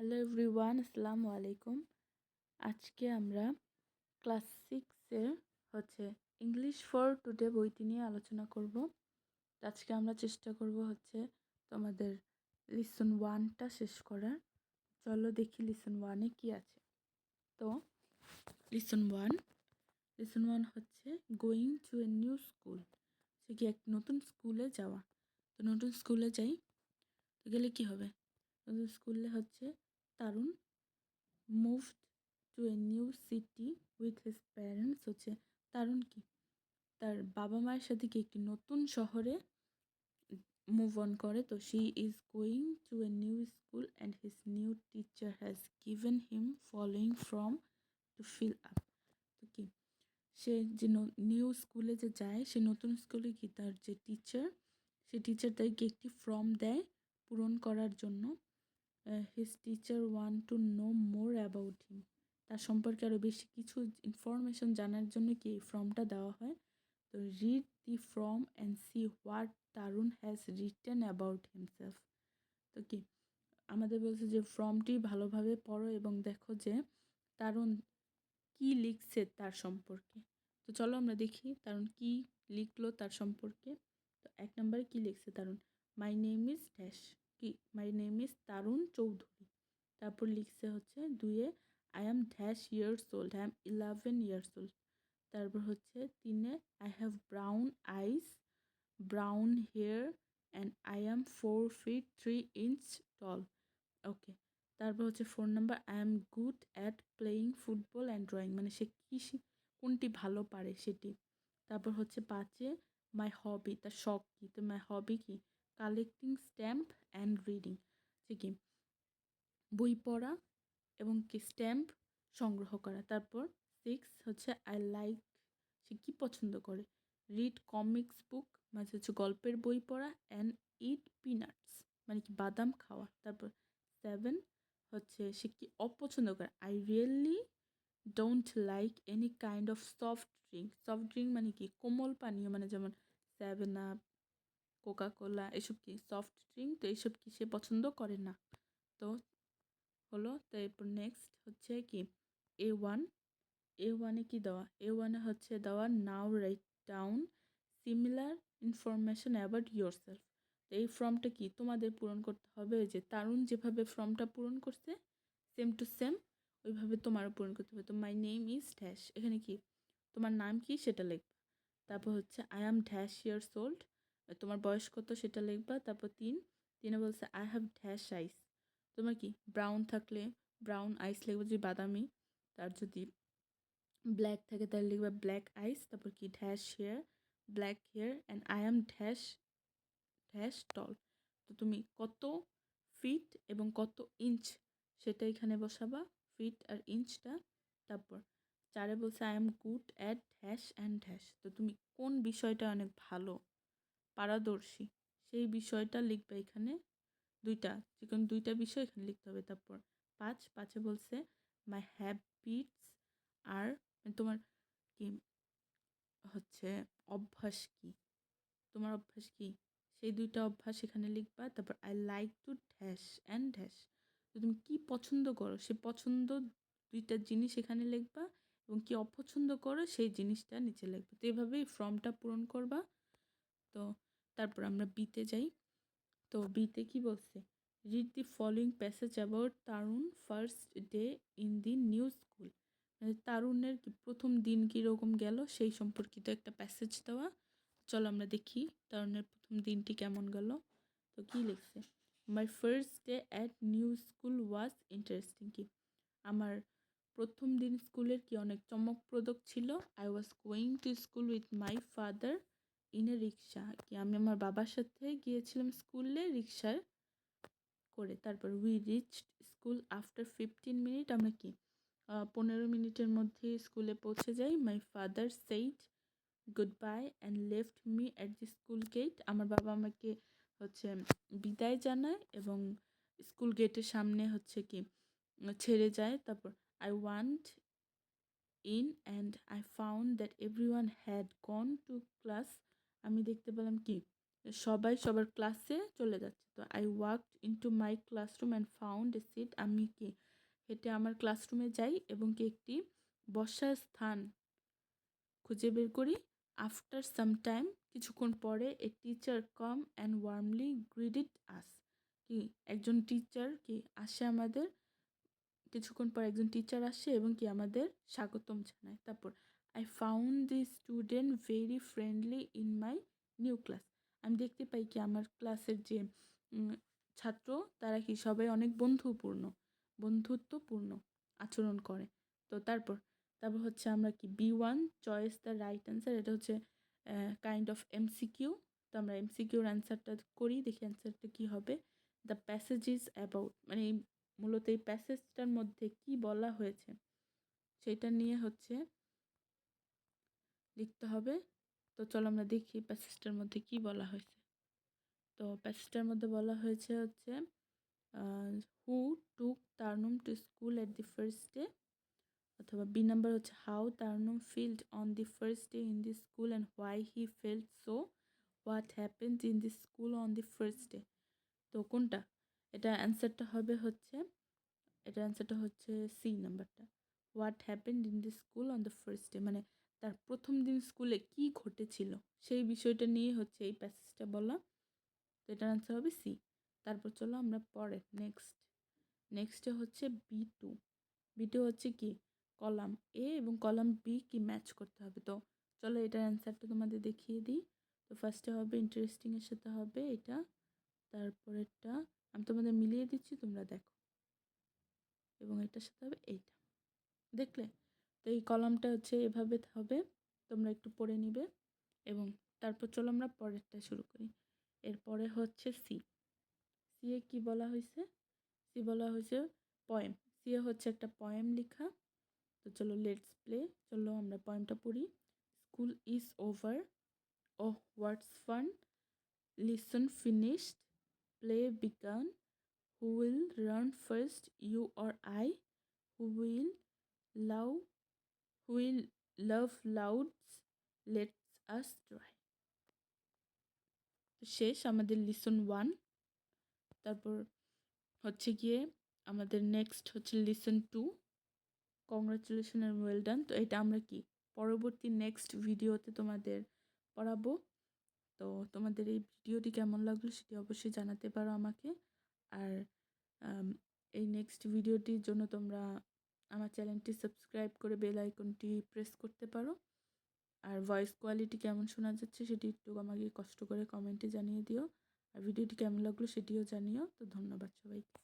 Hello everyone আসসালামু আলাইকুম। আজকে আমরা ক্লাস সিক্সের হচ্ছে ইংলিশ ফর টুডে বইটি নিয়ে আলোচনা করব। আজকে আমরা চেষ্টা করব হচ্ছে তোমাদের লিসন ওয়ানটা শেষ করার। চলো দেখি লিসন ওয়ানে কি আছে। তো লিসন ওয়ান লিসন ওয়ান হচ্ছে going to a new school সে কি এক নতুন স্কুলে যাওয়া। তো নতুন স্কুলে যাই, তো গেলে কি হবে? নতুন স্কুলে হচ্ছে Tarun moved to a new city with his parents হচ্ছে তারুণ কি? তার বাবা মায়ের সাথে কি একটি নতুন শহরে মুভ অন করে? তো she is going to a new school and his new teacher has given him following form to fill up তো কি? সে যে নিউ স্কুলে যে যায়, সে নতুন স্কুলে কি তার যে টিচার সে টিচার তাকে একটি ফর্ম দেয় পূরণ করার জন্য। His teacher want to know more about him তার সম্পর্কে আরও বেশি কিছু ইনফরমেশন জানার জন্য কি এই ফর্মটা দেওয়া হয়? তো read the form and see what Tarun has written about himself তো কি? আমাদের বলছে যে ফর্মটি ভালোভাবে পড়ো এবং দেখো যে তারুণ কি লিখছে তার সম্পর্কে। তো চলো আমরা দেখি তারুণ কি লিখলো তার সম্পর্কে। তো এক নম্বরে কি লিখছে Tarun my name is dash কি? My name is Tarun Chowdhury তারপর লিখছে হচ্ছে, দুয়ে I am dash years old I am eleven years old তারপর হচ্ছে, তিনে I have brown eyes brown hair and I am four feet three inch tall okay তারপর হচ্ছে four number I am good at playing football and drawing মানে সে কী কোনটি ভালো পারে সেটি। তারপর হচ্ছে, পাঁচে মাই হবি তার শখ কী? তো মাই হবি কি? কালেক্টিং স্ট্যাম্প অ্যান্ড রিডিং যে কি বই পড়া এবং কি স্ট্যাম্প সংগ্রহ করা। তারপর সিক্স হচ্ছে আই লাইক সে কী পছন্দ করে? রিড কমিক্স বুক মানে হচ্ছে গল্পের বই পড়া অ্যান্ড ইট পিনাটস মানে কি বাদাম খাওয়া। তারপর সেভেন হচ্ছে সে কি অপছন্দ করে? I really don't like any kind of soft drink soft drink মানে কি? কোমল পানীয় মানে যেমন সেভেন আপ কোকা কোলা এসব কি সফট ড্রিঙ্ক তো এইসব কি সে পছন্দ করে না? তো হলো, তো এরপর নেক্সট হচ্ছে কি? এ ওয়ান এ ওয়ানে কি দেওয়া? এ ওয়ানে হচ্ছে দেওয়া now write down similar information about yourself তো এই ফর্মটা কি? তোমাদের পূরণ করতে হবে যে তারুণ যেভাবে ফর্মটা পূরণ করছে সেম টু সেম ওইভাবে তোমারও পূরণ করতে হবে। তো মাই নেম ইজ ড্যাশ এখানে কি? তোমার নাম কি? সেটা লিখবা। তারপর হচ্ছে I am dash years old তোমার বয়স কত সেটা লিখবা, তারপর তিন। তিনে বলছে আই হ্যাভ ড্যাশ আইস তোমার কি ব্রাউন থাকলে ব্রাউন আইস লিখবে, যদি বাদামি। তার যদি ব্ল্যাক থাকে, তাহলে লিখবা ব্ল্যাক আইস তারপর কি dash hair black hair and I am dash dash tall তো তুমি কত ফিট এবং কত ইঞ্চ সেটা এখানে বসাবা ফিট আর ইঞ্চটা তারপর চারে বলছে I am good at dash and dash তো তুমি কোন বিষয়টা অনেক ভালো পারদর্শী। সেই বিষয়টা লিখবে এখানে দুইটা যেকোনো দুইটা বিষয় এখানে লিখতে হবে। তারপর পাঁচ, পাঁচে বলছে মাই হ্যাবিটস আর তোমার কি হচ্ছে, অভ্যাস কি? তোমার অভ্যাস কি? সেই দুইটা অভ্যাস এখানে লিখবা। তারপর I like to dash and dash তো তুমি কী পছন্দ করো? সে পছন্দ দুইটা জিনিস এখানে লিখবা এবং কি অপছন্দ করো, সেই জিনিসটা নিচে লিখবে। তো এভাবেই ফর্মটা পূরণ করবা। তো তারপর আমরা বিতে যাই। তো বিতে কি বলছে? Read the following passage about Tarun first day in the new school মানে তারুণের কি প্রথম দিন কীরকম গেল সেই সম্পর্কিত একটা প্যাসেজ দেওয়া। চলো আমরা দেখি তারুণের প্রথম দিনটি কেমন গেল। তো কী লিখছে? My first day at new school was interesting কি? আমার প্রথম দিন স্কুলের কি অনেক চমকপ্রদক ছিল। I was going to school with my father in rickshaw কি আমি আমার বাবার সাথে গিয়েছিলাম স্কুলে রিক্সার করে। তারপর we reach school after fifteen minute আমরা কি পনেরো মিনিটের মধ্যে স্কুলে পৌঁছে যাই। My father said good bye and left me at the school gate আমার বাবা আমাকে হচ্ছে বিদায় জানায় এবং স্কুল গেটের সামনে হচ্ছে কি, ছেড়ে যায়। তারপর I went in and I found that everyone had gone to class আমি দেখতে পেলাম কি? সবাই সবার ক্লাসে চলে যাচ্ছে। তো I walk into my classroom and found a seat আমি কি? হেঁটে আমার ক্লাসরুমে যাই এবং কি একটি বসার স্থান খুঁজে বের করি। আফটার সাম টাইম কিছুক্ষণ পরে a teacher come and warmly greeted us কি? একজন টিচার কি? আসে আমাদের। কিছুক্ষণ পর একজন টিচার আসে এবং কি আমাদের স্বাগতম জানায়। তারপর I found the student very friendly in my new class আমি দেখতে পাই কি আমার ক্লাসের যে ছাত্র, তারা কি সবাই অনেক বন্ধুপূর্ণ, বন্ধুত্বপূর্ণ আচরণ করে। তো তারপর তারপর হচ্ছে আমরা কি B one choose the right answer এটা হচ্ছে কাইন্ড অফ এমসিকিউ তো আমরা এমসিকিউর অ্যান্সারটা করি, দেখি অ্যান্সারটা কী হবে। দ্য প্যাসেজ ইজ অ্যাবাউট মানে মূলত এই প্যাসেজটার মধ্যে কি বলা হয়েছে, সেটা নিয়ে হচ্ছে লিখতে হবে। তো চলো আমরা দেখি প্যাসেজটার মধ্যে কি বলা হয়েছে। তো প্যাসেজটার মধ্যে বলা হয়েছে হচ্ছে who took Tarun to school at the first day অথবা বি নাম্বার হচ্ছে how Tarun felt on the first day in the school and why he felt so what happens in the school on the first day তো কোনটা? এটা অ্যান্সারটা হবে হচ্ছে, এটা অ্যান্সারটা হচ্ছে সি নাম্বারটা what happened in the school on the first day মানে তার প্রথম দিন স্কুলে কি ঘটেছিল, সেই বিষয়টা নিয়ে হচ্ছে এই প্যাসেজটা বলা। তো এটার অ্যান্সার হবে সি তারপর চলো আমরা পরে নেক্সট নেক্সটে হচ্ছে বি টু বি টু হচ্ছে কি? কলাম এ এবং কলাম বি কি ম্যাচ করতে হবে। তো চলো এটার অ্যান্সারটা তোমাদের দেখিয়ে দিই। তো ফার্স্টে হবে ইন্টারেস্টিংয়ের সাথে হবে এটা। তারপরেরটা আমি তোমাদের মিলিয়ে দিচ্ছি, তোমরা দেখো। এবং এটার সাথে হবে এইটা। দেখলে? তো এই কলামটা হচ্ছে এভাবে হবে, তোমরা একটু পড়ে নিবে এবং তারপর চলো আমরা পরেরটা শুরু করি। এরপরে হচ্ছে সি সি এ কী বলা হয়েছে? সি বলা হয়েছে পয়েম সি এ হচ্ছে একটা পয়েম লেখা। তো চলো লেটস প্লে চলো আমরা পয়েমটা পড়ি। School is over oh what's fun listen finished play began who will run first? You or i? Who will love love louds, let's us try. তো শেষ আমাদের লিসন ওয়ান তারপর হচ্ছে গিয়ে আমাদের নেক্সট হচ্ছে listen to congratulation and well done তো এটা আমরা কি পরবর্তী নেক্সট ভিডিওতে তোমাদের পড়াবো? তো তোমাদের এই ভিডিওটি কেমন লাগল সেটি অবশ্যই জানাতে পারো আমাকে। আর এই নেক্সট ভিডিওটির জন্য তোমরা আমার চ্যানেলটি সাবস্ক্রাইব করে বেল আইকনটি প্রেস করতে পারো। আর ভয়েস কোয়ালিটি কেমন শোনা যাচ্ছে সেটি একটু আমাকে কষ্ট করে কমেন্টে জানিয়ে দিও। আর ভিডিওটি কেমন লাগল সেটিও জানিও। তো ধন্যবাদ সবাইকে।